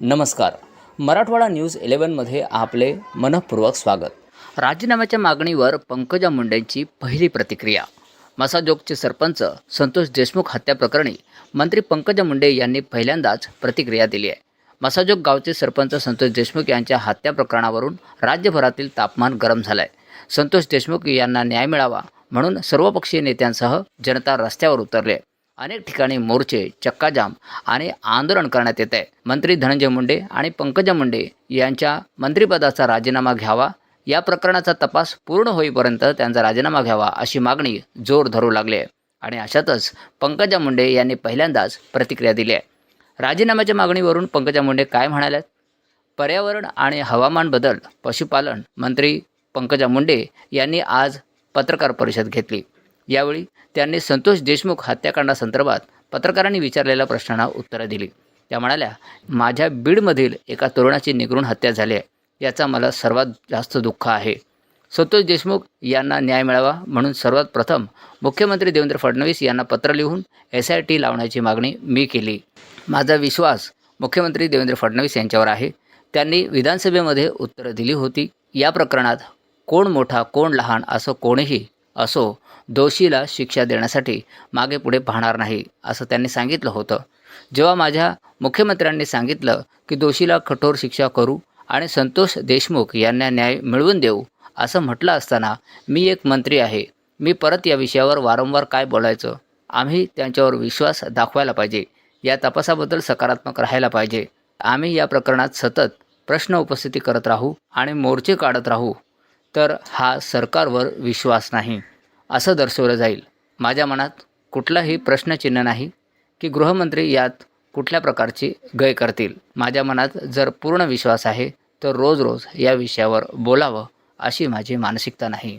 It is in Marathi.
नमस्कार. मराठवाडा न्यूज इलेव्हनमध्ये आपले मनःपूर्वक स्वागत. राजीनाम्याच्या मागणीवर पंकजा मुंडेंची पहिली प्रतिक्रिया. मसाजोगचे सरपंच संतोष देशमुख हत्या प्रकरणी मंत्री पंकजा मुंडे यांनी पहिल्यांदाच प्रतिक्रिया दिली आहे. मसाजोग गावचे सरपंच संतोष देशमुख यांच्या हत्या प्रकरणावरून राज्यभरातील तापमान गरम झालं आहे संतोष देशमुख यांना न्याय मिळावा म्हणून सर्वपक्षीय नेत्यांसह जनता रस्त्यावर उतरली आहे अनेक ठिकाणी मोर्चे चक्काजाम आणि आंदोलन करण्यात येत आहे मंत्री धनंजय मुंडे आणि पंकजा मुंडे यांच्या मंत्रिपदाचा राजीनामा घ्यावा. या प्रकरणाचा तपास पूर्ण होईपर्यंत त्यांचा राजीनामा घ्यावा अशी मागणी जोर धरू लागली आहे आणि अशातच पंकजा मुंडे यांनी पहिल्यांदाच प्रतिक्रिया दिली आहे. राजीनाम्याच्या मागणीवरून पंकजा मुंडे काय म्हणाल्यात? पर्यावरण आणि हवामान बदल पशुपालन मंत्री पंकजा मुंडे यांनी आज पत्रकार परिषद घेतली. यावेळी त्यांनी संतोष देशमुख हत्याकांडासंदर्भात पत्रकारांनी विचारलेल्या प्रश्नांना उत्तरं दिली. त्या म्हणाल्या माझ्या बीडमधील एका तरुणाची निगरून हत्या झाली आहे. याचा मला सर्वात जास्त दुःख आहे. संतोष देशमुख यांना न्याय मिळावा म्हणून सर्वात प्रथम मुख्यमंत्री देवेंद्र फडणवीस यांना पत्र लिहून एस आय टी लावण्याची मागणी मी केली. माझा विश्वास मुख्यमंत्री देवेंद्र फडणवीस यांच्यावर आहे. त्यांनी विधानसभेमध्ये उत्तरं दिली होती. या प्रकरणात कोण मोठा कोण लहान असं कोणीही असो दोषीला शिक्षा देण्यासाठी मागे पुढे पाहणार नाही असं त्यांनी सांगितलं होतं. जेव्हा माझ्या मुख्यमंत्र्यांनी सांगितलं की दोषीला कठोर शिक्षा करू आणि संतोष देशमुख यांना न्याय मिळवून देऊ असं म्हटलं असताना मी एक मंत्री आहे. मी परत या विषयावर वारंवार काय बोलायचं? आम्ही त्यांच्यावर विश्वास दाखवायला पाहिजे. या तपासाबद्दल सकारात्मक राहायला पाहिजे. आम्ही या प्रकरणात सतत प्रश्न उपस्थिती करत राहू आणि मोर्चे काढत राहू. तर हा सरकारवर विश्वास नाही असं दर्शवलं जाईल. माझ्या मनात कुठलाही प्रश्नचिन्ह नाही की गृहमंत्री यात कुठल्या प्रकारची गय करतील. माझ्या मनात जर पूर्ण विश्वास आहे तर रोज रोज या विषयावर बोलावं अशी माझी मानसिकता नाही.